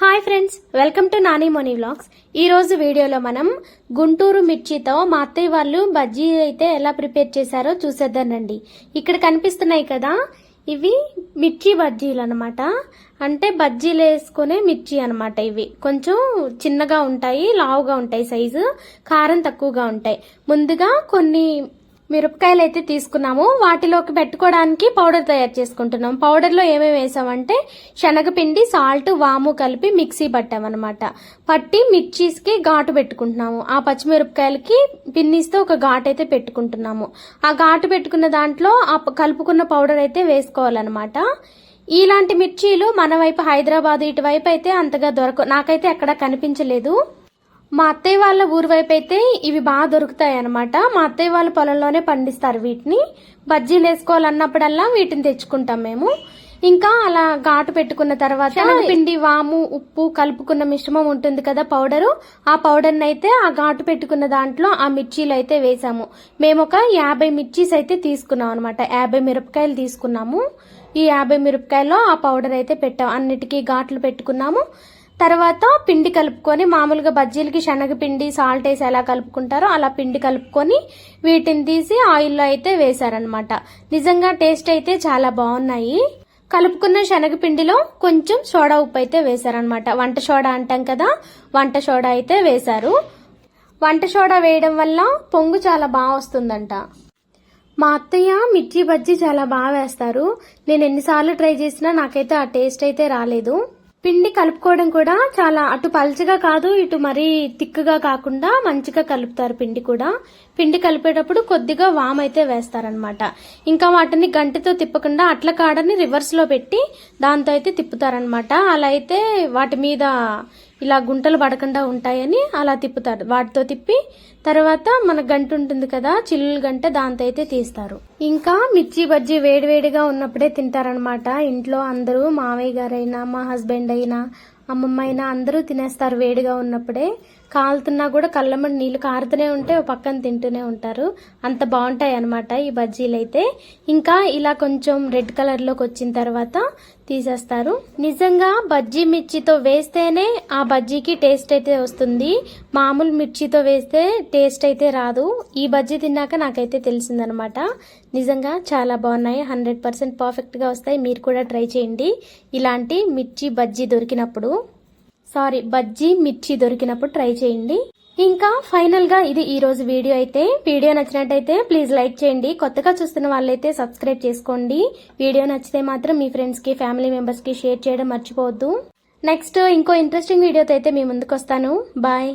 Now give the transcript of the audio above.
Hi friends welcome to Nani Moni vlogs ఈరోజు వీడియోలో మనం గుంటూరు మిర్చితో మా అత్తయ్య వాళ్ళు బజ్జీ అయితే ఎలా ప్రిపేర్ చేశారో చూసేద్దానండి ఇక్కడ కనిపిస్తున్నాయి కదా ఇవి మిర్చి బజ్జీలు అనమాట అంటే బజ్జీలు వేసుకునే మిర్చి అనమాట ఇవి. కొంచెం చిన్నగా ఉంటాయి లావుగా ఉంటాయి సైజు కారం తక్కువగా ఉంటాయి. ముందుగా కొన్ని మిరపకాయలు అయితే తీసుకున్నాము. వాటిలోకి పెట్టుకోవడానికి పౌడర్ తయారు చేసుకుంటున్నాం. పౌడర్లో ఏమేమి వేసామంటే శనగపిండి సాల్ట్ వాము కలిపి మిక్సీ పట్టామన్నమాట. పట్టి మిర్చీస్కి ఘాటు పెట్టుకుంటున్నాము. ఆ పచ్చిమిరపకాయలకి పిన్నిస్తే ఒక ఘాటు అయితే పెట్టుకుంటున్నాము. ఆ ఘాటు పెట్టుకున్న దాంట్లో ఆ కలుపుకున్న పౌడర్ అయితే వేసుకోవాలన్నమాట. ఇలాంటి మిర్చీలు మన వైపు హైదరాబాద్ ఇటువైపు అయితే అంతగా దొరక నాకైతే ఎక్కడ కనిపించలేదు. మా అత్తయ్య వాళ్ళ ఊరు వైపు అయితే ఇవి బాగా దొరుకుతాయి అనమాట మా అత్తయ్య వాళ్ళ పొలంలోనే పండిస్తారు వీటిని. బజ్జీలు వేసుకోవాలన్నప్పుడల్లా వీటిని తెచ్చుకుంటాం మేము. ఇంకా అలా ఘాటు పెట్టుకున్న తర్వాత పిండి వాము ఉప్పు కలుపుకున్న మిశ్రమం ఉంటుంది కదా పౌడరు. ఆ పౌడర్ని అయితే ఆ ఘాటు పెట్టుకున్న దాంట్లో ఆ మిర్చీలు అయితే వేసాము. మేము ఒక యాభై మిర్చీస్ అయితే తీసుకున్నాం అనమాట యాభై మిరపకాయలు తీసుకున్నాము. ఈ యాభై మిరపకాయల్లో ఆ పౌడర్ అయితే పెట్టాం. అన్నిటికీ ఘాట్లు పెట్టుకున్నాము. తర్వాత పిండి కలుపుకొని మామూలుగా బజ్జీలకి శనగపిండి సాల్ట్ వేసి ఎలా కలుపుకుంటారో అలా పిండి కలుపుకొని వీటిని తీసి ఆయిల్లో అయితే వేశారనమాట నిజంగా టేస్ట్ అయితే చాలా బాగున్నాయి. కలుపుకున్న శనగపిండిలో కొంచెం సోడా ఉప్పు అయితే వేశారనమాట వంట సోడా అంటాం కదా వంట సోడా అయితే వేశారు. వంట సోడా వేయడం వల్ల పొంగు చాలా బాగా వస్తుందంట. మా అత్తయ్య మిర్చి బజ్జీ చాలా బాగా వేస్తారు. నేను ఎన్నిసార్లు ట్రై చేసినా నాకైతే ఆ టేస్ట్ అయితే రాలేదు. పిండి కలుపుకోవడం కూడా చాలా అటు పల్చగా కాదు ఇటు మరీ తిక్కుగా కాకుండా మంచిగా కలుపుతారు పిండి కూడా. పిండి కలిపేటప్పుడు కొద్దిగా వామ్ అయితే వేస్తారనమాట. ఇంకా వాటిని గంటతో తిప్పకుండా అట్ల కాడని రివర్స్లో పెట్టి దాంతో అయితే తిప్పుతారనమాట. అలా అయితే వాటి మీద ఇలా గుంటలు పడకుండా ఉంటాయని అలా తిప్పుతారు. వాటితో తిప్పి తర్వాత మన గంట ఉంటుంది కదా చిల్లుల గంట దాంతో అయితే తీస్తారు. ఇంకా మిర్చి బజ్జీ వేడివేడిగా ఉన్నప్పుడే తింటారనమాట ఇంట్లో అందరూ మావయ్య గారైనా మా హస్బెండ్ అయినా అమ్మమ్మ అయినా అందరూ తినేస్తారు వేడిగా ఉన్నప్పుడే. కాలుతున్నా కూడా కళ్ళమ్మడి నీళ్ళు కారుతూనే ఉంటే పక్కన తింటూనే ఉంటారు. అంత బాగుంటాయి అనమాట ఈ బజ్జీలు అయితే ఇంకా ఇలా కొంచెం రెడ్ కలర్లోకి వచ్చిన తర్వాత తీసేస్తారు. నిజంగా బజ్జీ మిర్చితో వేస్తేనే ఆ బజ్జీకి టేస్ట్ అయితే వస్తుంది. మామూలు మిర్చితో వేస్తే టేస్ట్ అయితే రాదు. ఈ బజ్జీ తిన్నాక నాకైతే తెలిసిందనమాట నిజంగా చాలా బాగున్నాయి. హండ్రెడ్ పర్సెంట్ పర్ఫెక్ట్గా వస్తాయి. మీరు కూడా ట్రై చేయండి. ఇలాంటి మిర్చి బజ్జీ దొరికినప్పుడు. సారీ బజ్జీ మిర్చి దొరికినప్పుడు ట్రై చేయండి. ఇంకా ఫైనల్గా ఇది ఈ రోజు వీడియో అయితే. వీడియో నచ్చినట్టయితే ప్లీజ్ లైక్ చేయండి. కొత్తగా చూస్తున్న వాళ్ళైతే సబ్స్క్రైబ్ చేసుకోండి. వీడియో నచ్చితే మాత్రం మీ ఫ్రెండ్స్కి ఫ్యామిలీ మెంబర్స్కి షేర్ చేయడం మర్చిపోవద్దు. నెక్స్ట్ ఇంకో ఇంట్రెస్టింగ్ వీడియోతో అయితే మీ ముందుకు వస్తాను బాయ్.